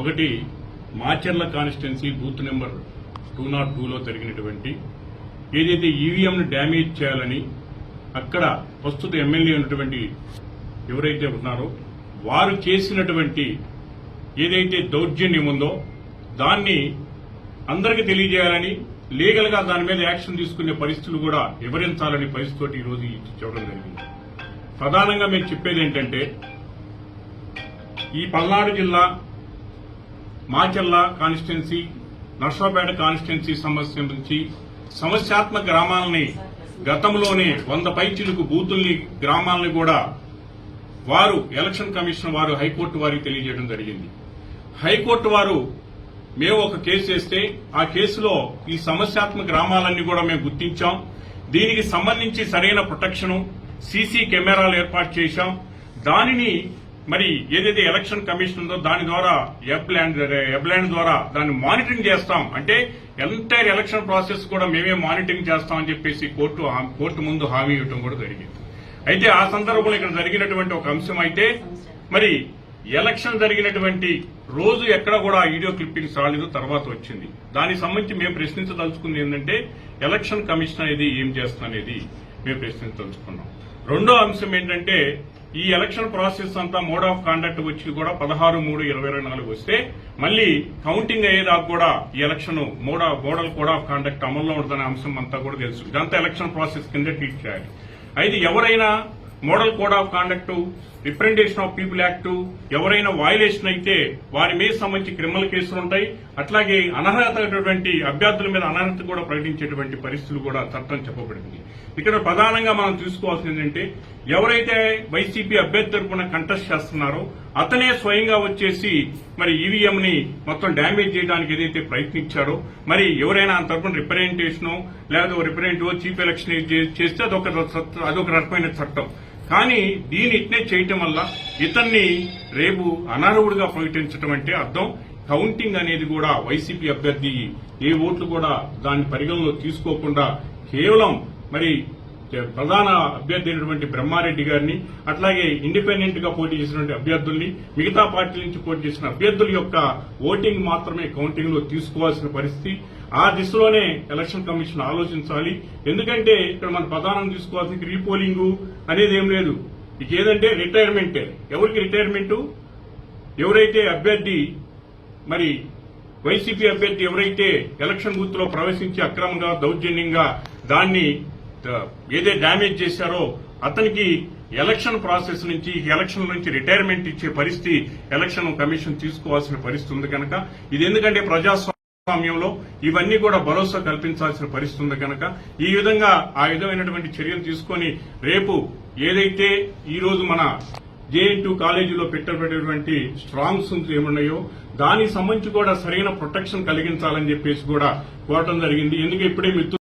ఒకటి Macherla constituency booth number two naught టూలో జరిగినటువంటి ఏదైతే ఈవీఎంను డ్యామేజ్ చేయాలని అక్కడ ప్రస్తుత ఎమ్మెల్యే ఉన్నటువంటి ఎవరైతే ఉన్నారో వారు చేసినటువంటి ఏదైతే దౌర్జన్యం ఉందో దాన్ని అందరికీ తెలియజేయాలని లీగల్గా దాని మీద యాక్షన్ తీసుకునే పరిస్థితులు కూడా వివరించాలని పరిస్థితి ఈరోజు చూడడం చెప్పడం జరిగింది. ప్రధానంగా మేము చెప్పేది ఏంటంటే ఈ పల్నాడు జిల్లా మాచర్ల కాన్స్టిట్యున్సీ నర్సాపేట కాన్స్టిట్యున్సీ సమస్య నుంచి సమస్యాత్మక గ్రామాలని గతంలోనే వంద పైచిలుకు బూతుల్ని గ్రామాలని కూడా వారు ఎలక్షన్ కమిషన్ వారు హైకోర్టు వారికి తెలియజేయడం జరిగింది. హైకోర్టు వారు మేము ఒక కేసు వేస్తే ఆ కేసులో ఈ సమస్యాత్మక గ్రామాలన్నీ కూడా మేము గుర్తించాం. దీనికి సంబంధించి సరైన ప్రొటెక్షన్ సీసీ కెమెరాలు ఏర్పాటు చేశాం. దానిని మరి ఏదైతే ఎలక్షన్ కమిషన్ ఉందో దాని ద్వారా ఎబ్లాండ్ ఎబ్లాండ్ ద్వారా దాన్ని మానిటరింగ్ చేస్తాం. అంటే ఎంటైర్ ఎలక్షన్ ప్రాసెస్ కూడా మేమే మానిటరింగ్ చేస్తామని చెప్పేసి కోర్టు కోర్టు ముందు హామీ ఇవ్వడం కూడా జరిగింది. అయితే ఆ సందర్భంలో ఇక్కడ జరిగినటువంటి ఒక అంశం అయితే మరి ఎలక్షన్ జరిగినటువంటి రోజు ఎక్కడ కూడా వీడియో క్లిప్పింగ్స్ రాలేదు తర్వాత వచ్చింది. దానికి సంబంధించి మేము ప్రశ్నించదలుచుకుంది ఏంటంటే ఎలక్షన్ కమిషన్ అనేది ఏం చేస్తుంది అనేది మేము ప్రశ్నించదలుచుకున్నాం. రెండో అంశం ఏంటంటే ఈ ఎలక్షన్ ప్రాసెస్ అంతా మోడ్ ఆఫ్ కాండక్ట్ వచ్చి కూడా పదహారు మూడు ఇరవై ఇరవై నాలుగు వస్తే మళ్ళీ కౌంటింగ్ అయ్యేదాకా కూడా ఈ election mode of model code of conduct అమల్లో ఉంటుందనే అంశం అంతా కూడా తెలుసు. ఇదంతా ఎలక్షన్ ప్రాసెస్ కింద ట్రీట్ చేయాలి. అయితే ఎవరైనా model code of conduct representation of people act ఎవరైనా వయలేషన్ అయితే వారి మీద సంబంధించి క్రిమినల్ కేసులు ఉంటాయి. అట్లాగే అనర్హత అభ్యర్థుల మీద అనర్హత కూడా ప్రకటించేటువంటి పరిస్థితులు కూడా చట్టం చెప్పబడింది. ఇక్కడ ప్రధానంగా మనం చూసుకోవాల్సింది ఏంటంటే ఎవరైతే వైసీపీ అభ్యర్థి తరపున కంటెస్ట్ చేస్తున్నారో అతనే స్వయంగా వచ్చేసి మరి ఈవీఎం ని మొత్తం డ్యామేజ్ చేయడానికి ఏదైతే ప్రయత్నించాడో మరి ఎవరైనా ఆ తరపున రిప్రజెంటేషన్ లేదా రిప్రజెంటేటివ్ చీఫ్ ఎలక్షన్ చేస్తే అదొక అదొక రకమైన చట్టం. కానీ దీని ఇట్నే చేయటం వల్ల ఇతన్ని రేపు అనర్హుడిగా ప్రకటించడం అంటే అర్థం. కౌంటింగ్ అనేది కూడా వైసీపీ అభ్యర్థి ఏ ఓట్లు కూడా దాన్ని పరిగణలో తీసుకోకుండా కేవలం మరి ప్రధాన అభ్యర్థి అయినటువంటి బ్రహ్మారెడ్డి గారిని అట్లాగే ఇండిపెండెంట్గా పోటీ చేసినటువంటి అభ్యర్థుల్ని మిగతా పార్టీల నుంచి పోటీ చేసిన అభ్యర్థుల యొక్క ఓటింగ్ మాత్రమే కౌంటింగ్లో తీసుకోవాల్సిన పరిస్థితి. ఆ దిశలోనే ఎలక్షన్ కమిషన్ ఆలోచించాలి. ఎందుకంటే ఇక్కడ మన ప్రధానం తీసుకోవాల్సింది రీపోలింగ్ అనేది ఏం లేదు. ఇక ఏదంటే రిటైర్మెంటే. ఎవరికి రిటైర్మెంట్? ఎవరైతే అభ్యర్థి మరి వైసీపీ అభ్యర్థి ఎవరైతే ఎలక్షన్ బూత్లో ప్రవేశించి అక్రమంగా దౌర్జన్యంగా దాన్ని ఏదే డ్యామేజ్ చేశారో అతనికి ఎలక్షన్ ప్రాసెస్ నుంచి ఎలక్షన్ నుంచి రిటైర్మెంట్ ఇచ్చే పరిస్థితి ఎలక్షన్ కమిషన్ తీసుకోవాల్సిన పరిస్థితి ఉంది కనుక. ఇది ఎందుకంటే ప్రజాస్వామ్యంలో ఇవన్నీ కూడా భరోసా కల్పించాల్సిన పరిస్థితి ఉంది కనుక ఈ విధంగా ఆ విధమైనటువంటి చర్యలు తీసుకొని రేపు ఏదైతే ఈ రోజు మన జేఎన్టీ కాలేజీలో పెట్టబడేటువంటి స్ట్రాంగ్స్ ఏమున్నాయో దానికి సంబంధించి కూడా సరైన ప్రొటెక్షన్ కలిగించాలని చెప్పేసి కూడా కోరటం జరిగింది. ఎందుకంటే ఇప్పుడే మిత్రులు